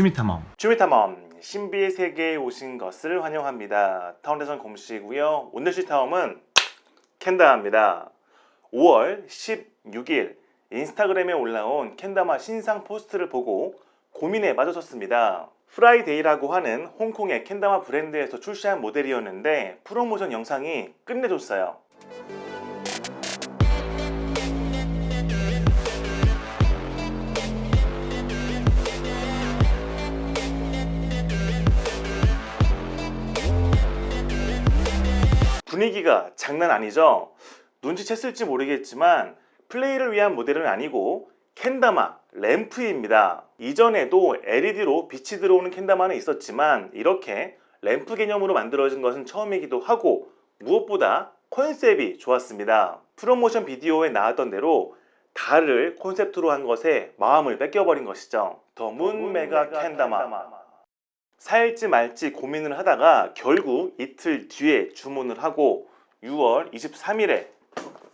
취미탐험 주미탐험 신비의 세계에 오신 것을 환영합니다. 타운대선 곰씨고요. 오늘 시 탐험은 캔다입니다. 5월 16일 인스타그램에 올라온 캔다마 신상 포스트를 보고 고민에 빠졌었습니다. 프라이데이라고 하는 홍콩의 캔다마 브랜드에서 출시한 모델이었는데 프로모션 영상이 끝내줬어요. 분위기가 장난 아니죠? 눈치챘을지 모르겠지만 플레이를 위한 모델은 아니고 캔다마 램프입니다. 이전에도 LED로 빛이 들어오는 캔다마는 있었지만 이렇게 램프 개념으로 만들어진 것은 처음이기도 하고 무엇보다 컨셉이 좋았습니다. 프로모션 비디오에 나왔던 대로 달을 콘셉트로 한 것에 마음을 뺏겨버린 것이죠. 더 문 메가 캔다마. 살지 말지 고민을 하다가 결국 이틀 뒤에 주문을 하고 6월 23일에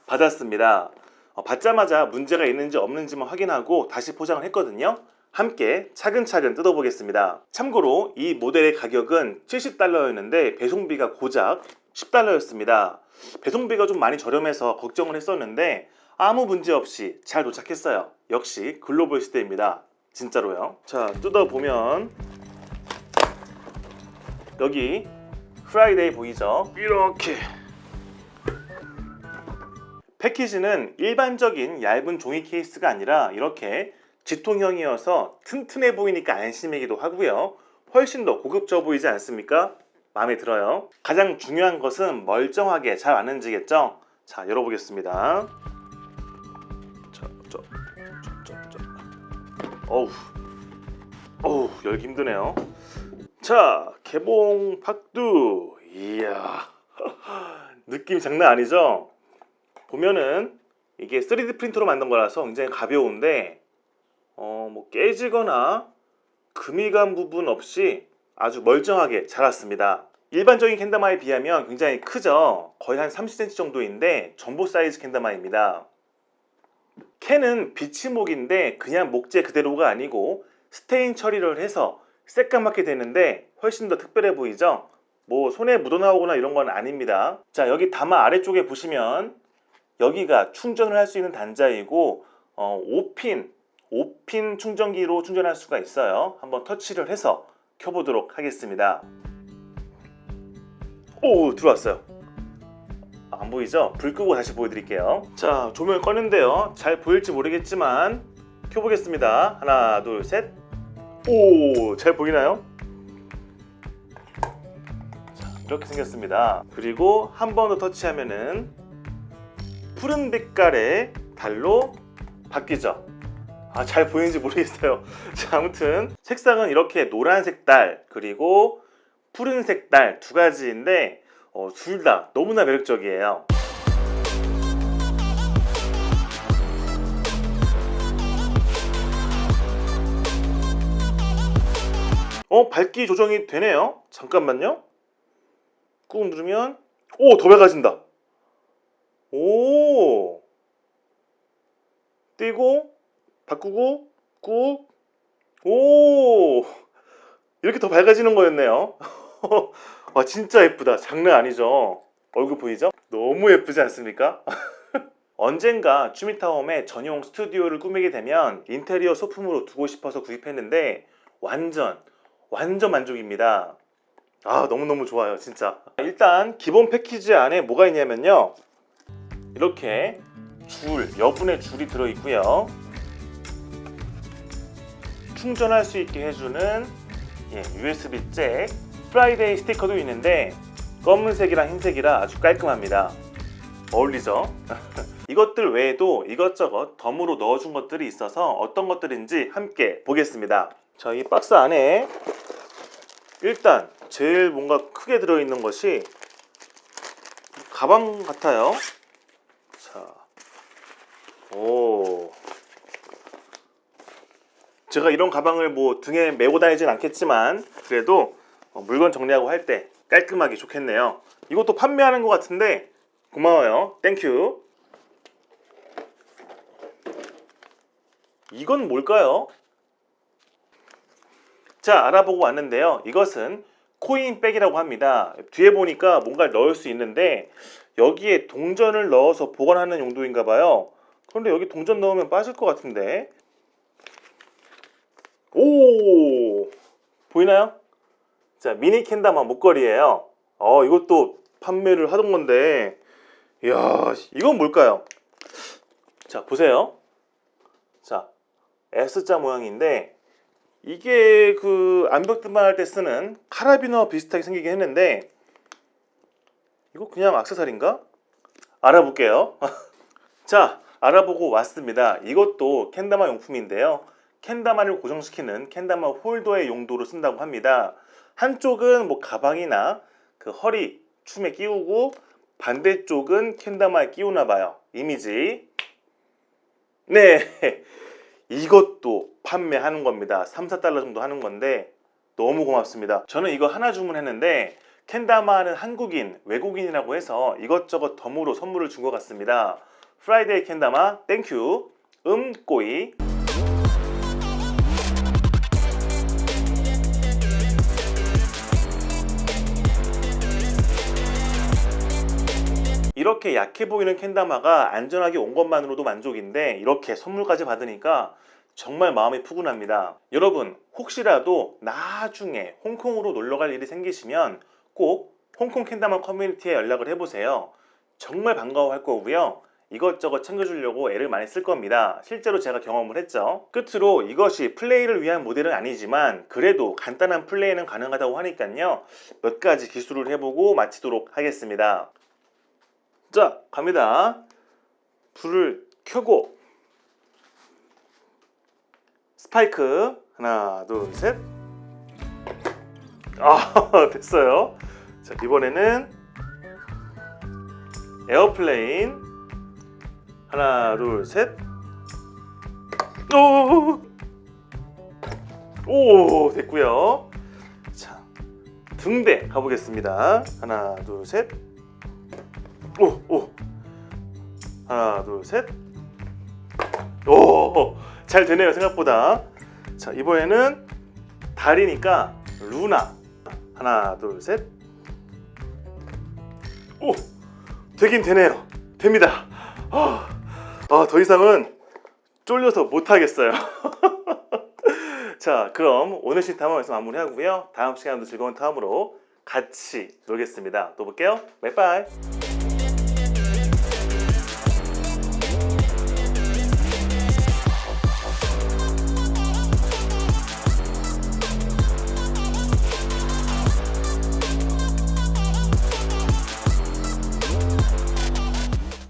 받았습니다. 어, 받자마자 문제가 있는지 없는지만 확인하고 다시 포장을 했거든요. 함께 차근차근 뜯어보겠습니다. 참고로 이 모델의 가격은 70달러였는데 배송비가 고작 10달러였습니다. 배송비가 좀 많이 저렴해서 걱정을 했었는데 아무 문제 없이 잘 도착했어요. 역시 글로벌 시대입니다. 진짜로요. 자, 뜯어보면 여기 프라이데이 보이죠? 이렇게 패키지는 일반적인 얇은 종이 케이스가 아니라 이렇게 지통형이어서 튼튼해 보이니까 안심이기도 하고요. 훨씬 더 고급져 보이지 않습니까? 마음에 들어요. 가장 중요한 것은 멀쩡하게 잘 안 움직였죠? 자, 열어보겠습니다. 자, 저, 저, 저, 저. 어우, 어우, 열기 힘드네요. 자, 개봉 박두. 이야. 느낌 장난 아니죠? 보면은 이게 3D 프린터로 만든 거라서 굉장히 가벼운데 어, 뭐 깨지거나 금이 간 부분 없이 아주 멀쩡하게 자랐습니다. 일반적인 캔다마에 비하면 굉장히 크죠. 거의 한 30cm 정도인데 전보 사이즈 캔다마입니다. 캔은 비치목인데 그냥 목재 그대로가 아니고 스테인 처리를 해서 새까맣게 되는데 훨씬 더 특별해 보이죠? 뭐 손에 묻어나오거나 이런 건 아닙니다. 자 여기 담아 아래쪽에 보시면 여기가 충전을 할 수 있는 단자이고 어, 5핀 5핀 충전기로 충전할 수가 있어요. 한번 터치를 해서 켜보도록 하겠습니다. 오 들어왔어요. 아, 안 보이죠? 불 끄고 다시 보여드릴게요. 자 조명을 꺼는데요. 잘 보일지 모르겠지만 켜보겠습니다. 하나 둘 셋. 오, 잘 보이나요? 자, 이렇게 생겼습니다. 그리고 한 번 더 터치하면은 푸른 빛깔의 달로 바뀌죠. 아, 잘 보이는지 모르겠어요. 자, 아무튼 색상은 이렇게 노란색 달 그리고 푸른색 달 두 가지인데 어, 둘 다 너무나 매력적이에요. 어 밝기 조정이 되네요. 잠깐만요. 꾹 누르면 오더 밝아진다. 오. 띄고 바꾸고 꾹 오. 이렇게 더 밝아지는 거였네요. 와 진짜 예쁘다. 장난 아니죠? 얼굴 보이죠? 너무 예쁘지 않습니까? 언젠가 추미타움에 전용 스튜디오를 꾸미게 되면 인테리어 소품으로 두고 싶어서 구입했는데 완전 완전 만족입니다. 아 너무너무 좋아요 진짜. 일단 기본 패키지 안에 뭐가 있냐면요. 이렇게 줄 여분의 줄이 들어있고요. 충전할 수 있게 해주는 예, USB 잭 프라이데이 스티커도 있는데 검은색이랑 흰색이라 아주 깔끔합니다. 어울리죠? 이것들 외에도 이것저것 덤으로 넣어준 것들이 있어서 어떤 것들인지 함께 보겠습니다 자, 이 박스 안에 일단 제일 뭔가 크게 들어있는 것이 가방 같아요. 자, 오. 제가 이런 가방을 뭐 등에 메고 다니진 않겠지만 그래도 어, 물건 정리하고 할 때 깔끔하게 좋겠네요. 이것도 판매하는 것 같은데 고마워요. 땡큐. 이건 뭘까요? 자, 알아보고 왔는데요. 이것은 코인백이라고 합니다. 뒤에 보니까 뭔가를 넣을 수 있는데 여기에 동전을 넣어서 보관하는 용도인가 봐요. 그런데 여기 동전 넣으면 빠질 것 같은데. 오! 보이나요? 자, 미니 캔다마 목걸이에요. 어, 이것도 판매를 하던 건데. 이야, 이건 뭘까요? 자, 보세요. 자, S자 모양인데 이게 그 암벽 등반 할 때 쓰는 카라비너 비슷하게 생기긴 했는데 이거 그냥 악세사리인가? 알아볼게요. 자, 알아보고 왔습니다. 이것도 캔다마 용품인데요. 캔다마를 고정시키는 캔다마 홀더의 용도로 쓴다고 합니다. 한쪽은 뭐 가방이나 그 허리 춤에 끼우고 반대쪽은 캔다마에 끼우나 봐요. 이미지. 네. 이것도 판매하는 겁니다. 3, 4달러 정도 하는 건데 너무 고맙습니다. 저는 이거 하나 주문했는데 캔다마는 한국인, 외국인이라고 해서 이것저것 덤으로 선물을 준 것 같습니다. 프라이데이 캔다마 땡큐 음꼬이 이렇게 약해 보이는 캔다마가 안전하게 온 것만으로도 만족인데 이렇게 선물까지 받으니까 정말 마음이 푸근합니다. 여러분 혹시라도 나중에 홍콩으로 놀러 갈 일이 생기시면 꼭 홍콩 캔다마 커뮤니티에 연락을 해보세요. 정말 반가워할 거고요. 이것저것 챙겨주려고 애를 많이 쓸 겁니다. 실제로 제가 경험을 했죠. 끝으로 이것이 플레이를 위한 모델은 아니지만 그래도 간단한 플레이는 가능하다고 하니까요. 몇 가지 기술을 해보고 마치도록 하겠습니다. 자, 갑니다. 불을 켜고 스파이크 하나, 둘, 셋. 아, 됐어요. 자, 이번에는 에어플레인 하나, 둘, 셋. 오! 오, 됐고요. 자, 등대 가보겠습니다. 하나, 둘, 셋. 오, 오. 하나, 둘, 셋. 오, 잘 되네요, 생각보다. 자, 이번에는 달이니까 루나. 하나, 둘, 셋. 오, 되긴 되네요. 됩니다. 아, 아, 더 이상은 쫄려서 못 하겠어요. 자, 그럼 오늘 시탐은 여기서 마무리하고요. 다음 시간도 즐거운 탐으로 같이 놀겠습니다. 또 볼게요. 바이바이.